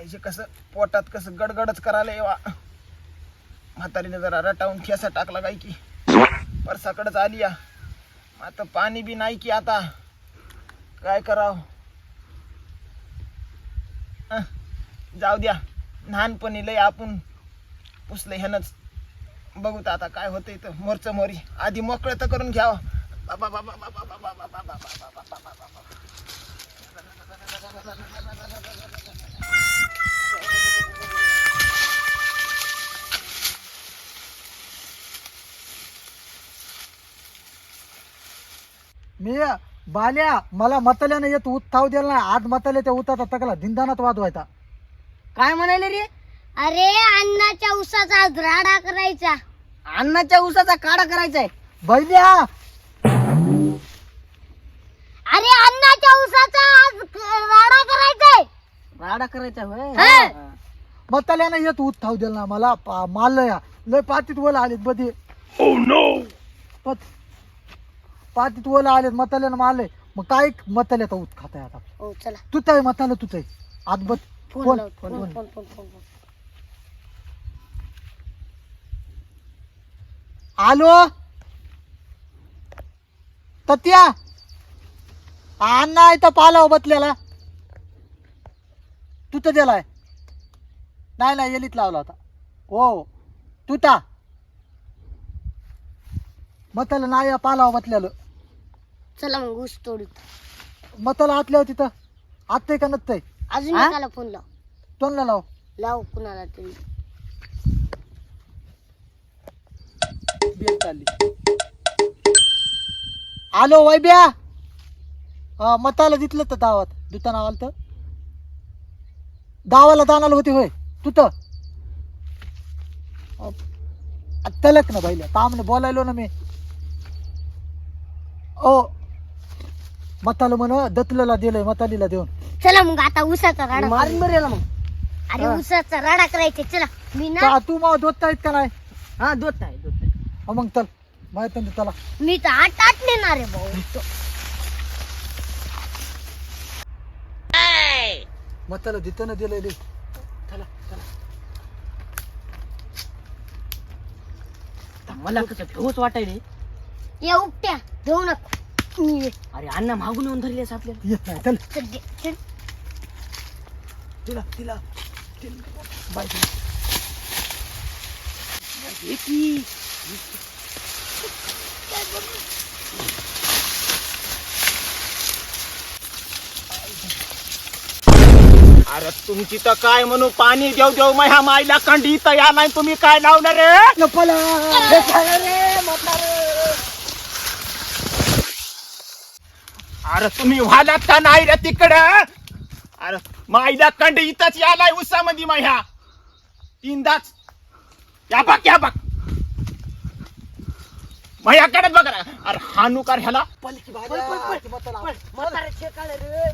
आईचे कसं पोटात कसं गडगडच करायला येवा म्हातारीने जरा रटावून खेसा टाकला काय की परसाकडच आली या आता पाणी बी नाही की आता काय कराव जाऊ द्या लहानपणी लय आपण पुसलं ह्यानंच बघू तर आता काय होतंय तर मोरचं मोरी आधी मोकळं तर करून घ्यावं बाबा बाबा बाबा बाबा बाबा बाबा बाबा बाबा मी बाल्या मला मतल्यानं येत ऊत थाव दिला नाही. आज मतल्या त्या उताचा तकला धिंदानात वाद व्हायचा. काय म्हणाले रे? अरे अन्नाच्या उसाचा राडा करायचा. अन्नाच्या ऊसाचा काढा करायचाय. बैल्या अरे अन्नाच्या उसाचा आज राडा करायचाय. राडा करायचा होय? हा. मतल्यानं येत ऊत थाव दिला ना मला. पा- मारलं या लय पातीत वल आलेत बदे पत- पातीत वल आलेत मतल्यानं मारले. मग काय मतल्याचा ऊत खाताय आता? हो चला. तू आहे मताला तूच आहे आज बत फोन फोन लाव, phone phone phone. Phone phone phone. आलो? तत्या? अण्णा आहे तर पालाव बतलेला तू तर दिलाय. नाही नाही एलीत लावला होता. हो. तू ता. मताला नाही पालाव बतलेलं चला मग ऊस तोडीत. मताला आतल्या तिथं. आत्ताय का नसतंय अजून हा? एकाला फोन लाव. तोंडला लाव. लाव कुणाला तरी. बेल चालली आलो वैब्या. हा मताला दिसलं तर दावात. दुता नावाला तर गावाला जाणार होती होय. तू तर तलक ना बैल्या तामने बोलायलो ना मी. ओ मताला म्हण दतलेला दिलंय मतालीला देऊन. चला मग आता उसाचा राडा. मारीन बरं याला मग. अरे उसाचा राडा करायचा चला. मी ना का तू मग दोत आहेत का नाही? हा दोत आहे दोत हा मग चल माहीत नाही चला. मी तर आठ आठ नेणार आहे भाऊ. मताला देतं ना दिलंय लय. चला चला. मला कसं ठोस वाटायले? या उपट्या घेऊ नको. मी ये. अरे अण्णा मागून येऊन धरले आपल्याला. येत नाही चल. चल दे, चल. तिला तिला बाय की? अरे तुमची तर काय म्हणू? पाणी देऊ देऊ मग ह्या माईला कंडी तर या नाही तुम्ही काय लावणार रे? नपला अरे तुम्ही व्हालात का नाही रे तिकडं. अरे माईला कंड इथंच यालाय उसामध्ये मग ह्या तीनदाच या बघ या बघ. माझ्याकडे बघ रे. अरे हानू कर ह्याला ती मताला. म्हातारे शेकाळे रे.